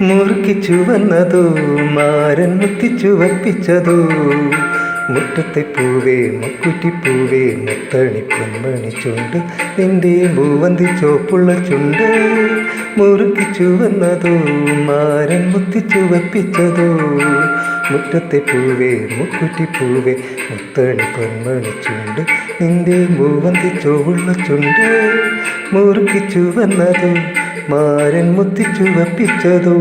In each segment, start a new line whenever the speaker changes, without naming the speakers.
മുറുക്കി ചുവന്നതോ മാരൻ മുത്തിച്ചു ചുവപ്പിച്ചതോ മുറ്റത്തെ പൂവേ മുക്കുറ്റി പൂവേ മുത്തണി പൊന്മണി ചുണ്ട്. നിന്റെ മൂവന്തി ചോപ്പുള്ള ചുണ്ട്. മുറുക്കിച്ചു ചുവന്നതോ മാരൻ മുത്തിച്ചു ചുവപ്പിച്ചതോ മുറ്റത്തെ പൂവേ മുക്കുറ്റി പൂവേ മുത്തണി പൊന്മണി ചുണ്ട്. നിന്റെ മൂവന്തി ചോവുള്ള ചുണ്ട്. മുറുക്കിച്ചു ചുവന്നതോ മാരൻ മുത്തി ചുവപ്പിച്ചതോ?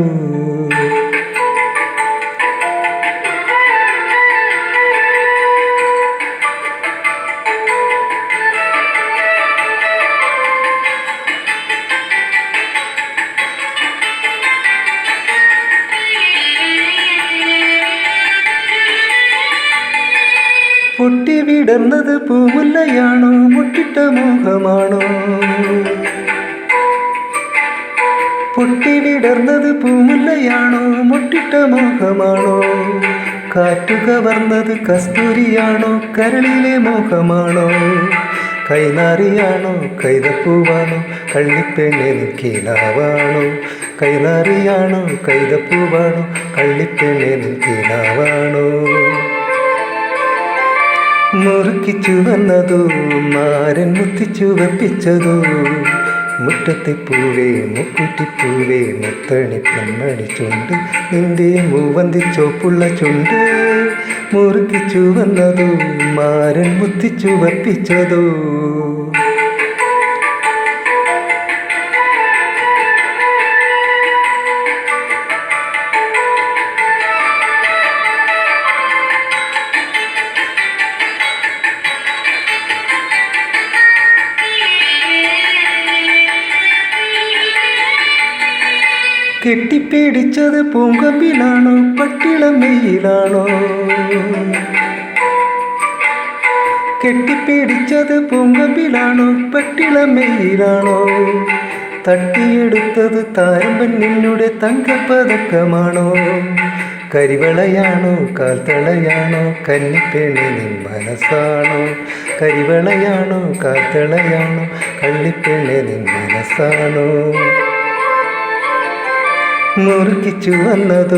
പൊട്ടി വിടർന്നത് പൂമുല്ലയാണോ? മുട്ടിട്ട മോഹമാണോ? വിടർന്നത് പൂമുല്ലയാണോ? മുട്ടിട്ട മോഹമാണോ? കാറ്റു കവർന്നത് കസ്തൂരിയാണോ? കരളിലെ മോഹമാണോ? കൈനാറിയാണോ? കൈതപ്പൂവാണോ? കള്ളിപ്പെണ്ണെ നിൽക്കീലാവാണോ കൈനാറിയാണോ? കൈതപ്പൂവാണോ? കള്ളിപ്പെണ്ണെ നിൽക്കീലാവാണോ മുറുക്കി വന്നതോ മാരൻ മുത്തിച്ചു ചുവപ്പിച്ചതോ മുറ്റത്തെ പൂവേ മുക്കുറ്റിപ്പൂവേ മുത്തണി പെണ്ണണി ചുണ്ട് നിന്റെ മൂവന്തി ചോപ്പുള്ള ചുണ്ട്. മുറുക്കി ചുവന്നതോ മാരൻ മുത്തി ചുവപ്പിച്ചതോ. കെട്ടിപ്പിടിച്ചത് പൂങ്കമ്പിലാണോ? പട്ടിളമ്മയിലാണോ കെട്ടിപ്പിടിച്ചത് പൂങ്കമ്പിലാണോ? പട്ടിളമ്മയിലാണോ തട്ടിയെടുത്തത് താരമ്പൻ നിന്നുടെ തങ്കപ്പതക്കമാണോ? കരിവളയാണോ? കാൽത്തളയാണോ? കന്നിപ്പെണ്ണി മനസ്സാണോ? കരിവളയാണോ? കാൽത്തളയാണോ? കള്ളിപ്പെണ്ണി മനസ്സാണോ? മുറുക്കിച്ചു വന്നതോ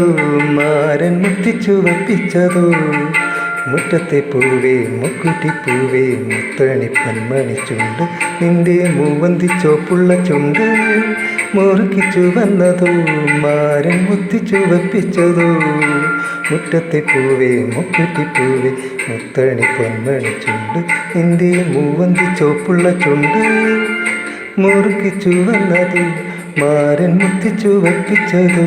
മാരൻ മുത്തിച്ചു വപ്പിച്ചതോ. മുറ്റത്തെ പൂവേ മുക്കുട്ടി പൂവേ മുത്തണി പന്മണി ചുണ്ട് നിന്റെ മൂവന്തി ചോപ്പുള്ള ചുണ്ട്. മുറുക്കിച്ചു വന്നതോ മാരൻ മുത്തിച്ചു വപ്പിച്ചതോ. മുറ്റത്തെ പൂവേ മുക്കുറ്റി പൂവേ മുത്തണി പൊന്മണി ചുണ്ട് നിന്റെ മൂവന്തി ചോപ്പുള്ള ചുണ്ട്. മുറുക്കിച്ചു വന്നതോ മാരൻ മുത്തിച്ചു വപ്പിച്ചതോ.